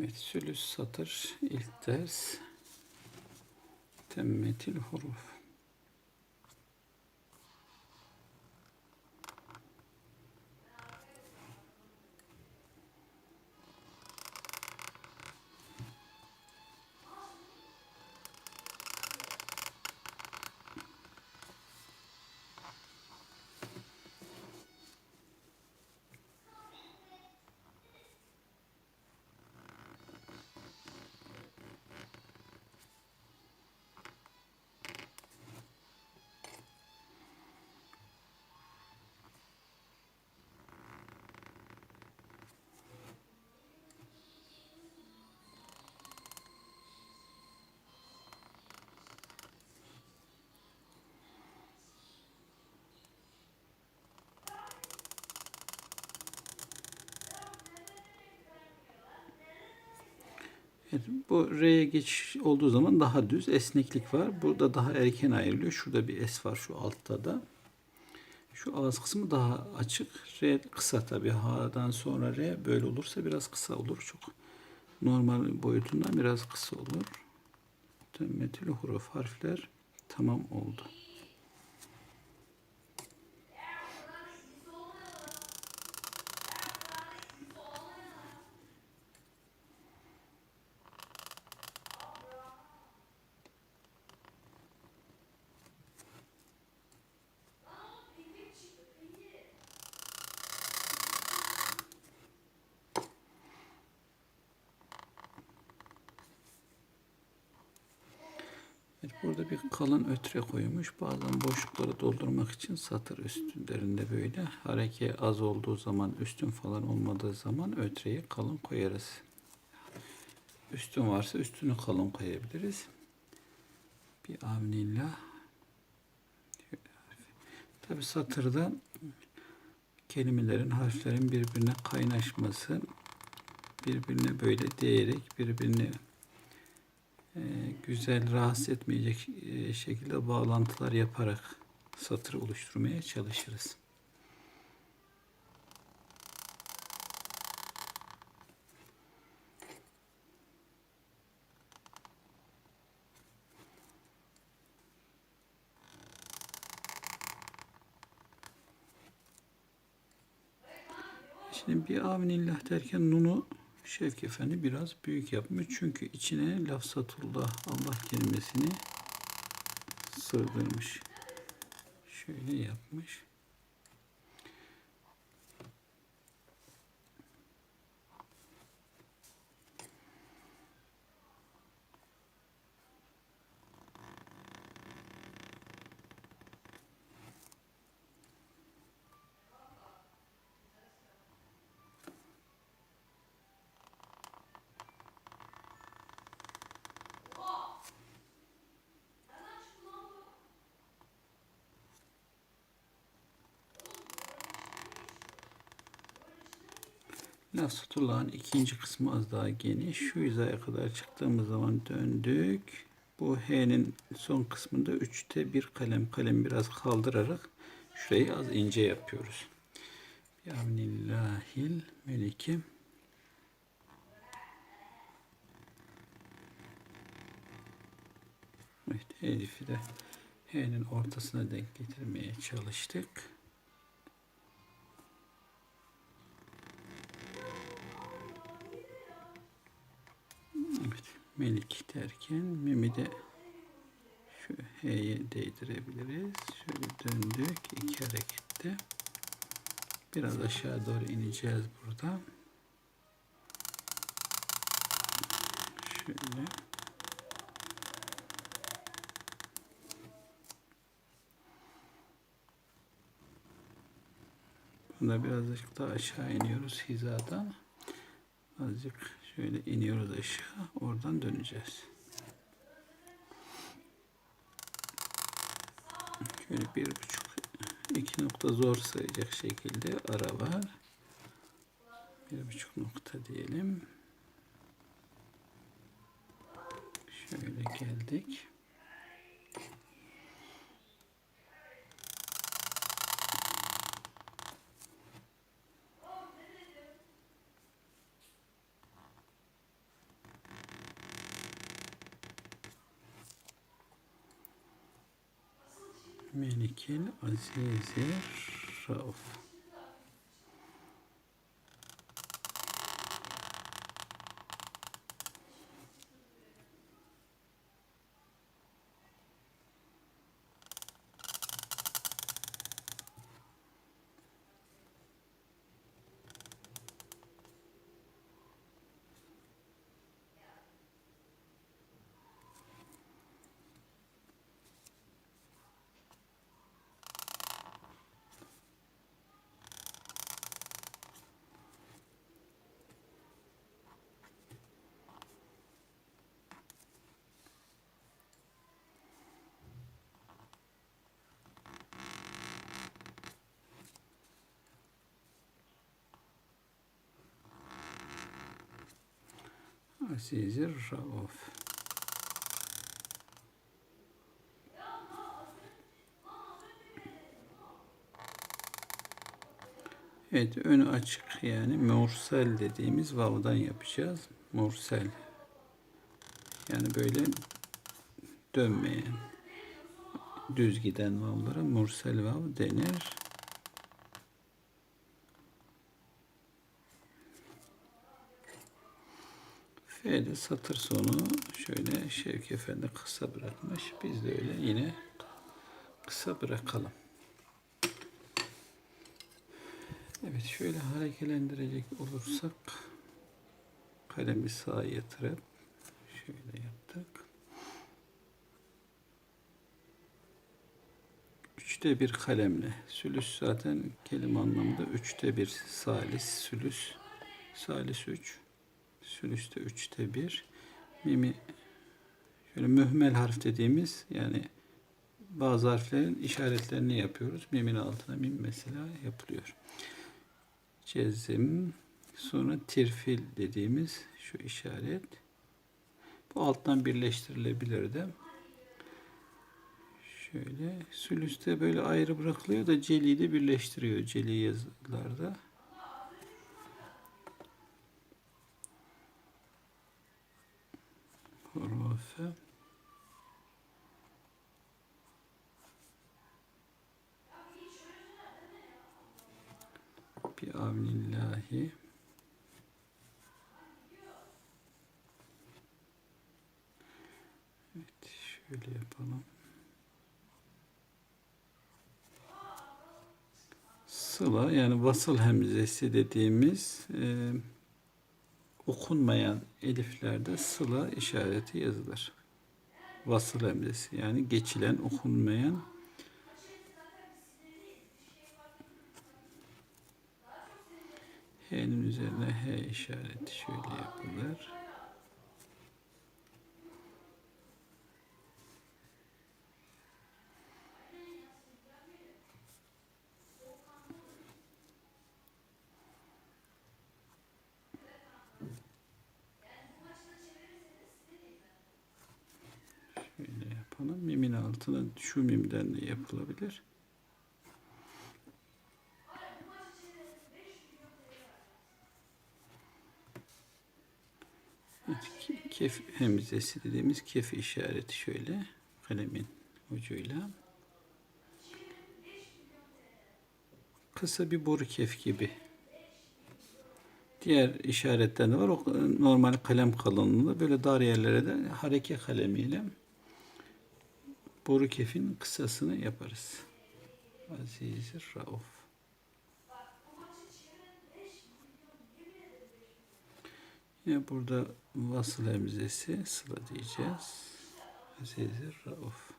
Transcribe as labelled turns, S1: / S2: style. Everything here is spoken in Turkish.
S1: Evet, sülüs satır ilk ders. Temmetil huruf. Bu R'ye geçiş olduğu zaman daha düz esneklik var. Burada daha erken ayrılıyor. Şurada bir S var şu altta da. Şu ağız kısmı daha açık. R kısa tabii. Ha'dan sonra R böyle olursa biraz kısa olur. Çok normal boyutundan biraz kısa olur. Temmetül huruf harfler tamam oldu. Burada bir kalın ötre koymuş. Bazen boşlukları doldurmak için satır üstlerinde böyle hareke az olduğu zaman, üstün falan olmadığı zaman ötreyi kalın koyarız. Üstün varsa üstünü kalın koyabiliriz. Bir amnillah. Tabi satırda kelimelerin, harflerin birbirine kaynaşması, birbirine böyle değerek, birbirini e, güzel, rahatsız etmeyecek e, şekilde bağlantılar yaparak satır oluşturmaya çalışırız. Şimdi bir avinillah derken nunu Şevki Efendi biraz büyük yapmış. Çünkü içine lafzatullah Allah kelimesini sığdırmış. Şöyle yapmış. Lafzatullah'ın ikinci kısmı az daha geniş. Şu hizaya kadar çıktığımız zaman döndük. Bu H'nin son kısmında üçte bir kalem. Kalem biraz kaldırarak şurayı az ince yapıyoruz. Bismillahil melikim. Evet, Elif'i de H'nin ortasına denk getirmeye çalıştık. Melik derken Mimi de şu H'ye değdirebiliriz. Şöyle döndük iki harekette. Biraz aşağı doğru ineceğiz burada. Şöyle. Bunda birazcık daha aşağı iniyoruz hizadan. Azıcık şöyle iniyoruz aşağı. Oradan döneceğiz. Şöyle bir buçuk iki nokta zor sayacak şekilde ara var. Bir buçuk nokta diyelim. Şöyle geldik. Melikil Azizi Rauf. Azizi Rauf. Evet önü açık yani mursel dediğimiz vav'dan yapacağız. Mursel. Yani böyle dönmeyen düz giden vav'lara mursel vav denir. F'de satır sonu şöyle Şevki Efendi kısa bırakmış. Biz de öyle yine kısa bırakalım. Evet şöyle hareketlendirecek olursak kalemi sağa yatırıp şöyle yaptık. Üçte bir kalemle. Sülüs zaten kelime anlamında üçte bir salis, sülüs, salis üç. Sülüste üçte bir. Mimi şöyle mühmel harf dediğimiz yani bazı harflerin işaretlerini yapıyoruz. Mimin altına mim mesela yapılıyor. Cezim sonra tirfil dediğimiz şu işaret. Bu alttan birleştirilebilir de. Şöyle sülüste böyle ayrı bırakılıyor da celiyi de birleştiriyor celi yazılarda. Hurufe. Bi. Evet, şöyle yapalım. Sıla yani vasıl hemzesi dediğimiz e, okunmayan eliflerde sıla işareti yazılır. Vasıl hemzesi yani geçilen okunmayan H'nin üzerine H işareti şöyle yapılır. Şöyle yapalım. Mimin altına şu mimden de yapılabilir. Kef hemzesi dediğimiz kef işareti şöyle kalemin ucuyla. Kısa bir boru kef gibi. Diğer işaretler de var. O normal kalem kalınlığında böyle dar yerlere de hareke kalemiyle boru kefin kısasını yaparız. Aziz Rauf. Yine burada vasıl emzesi sıla diyeceğiz. Aziz Rauf.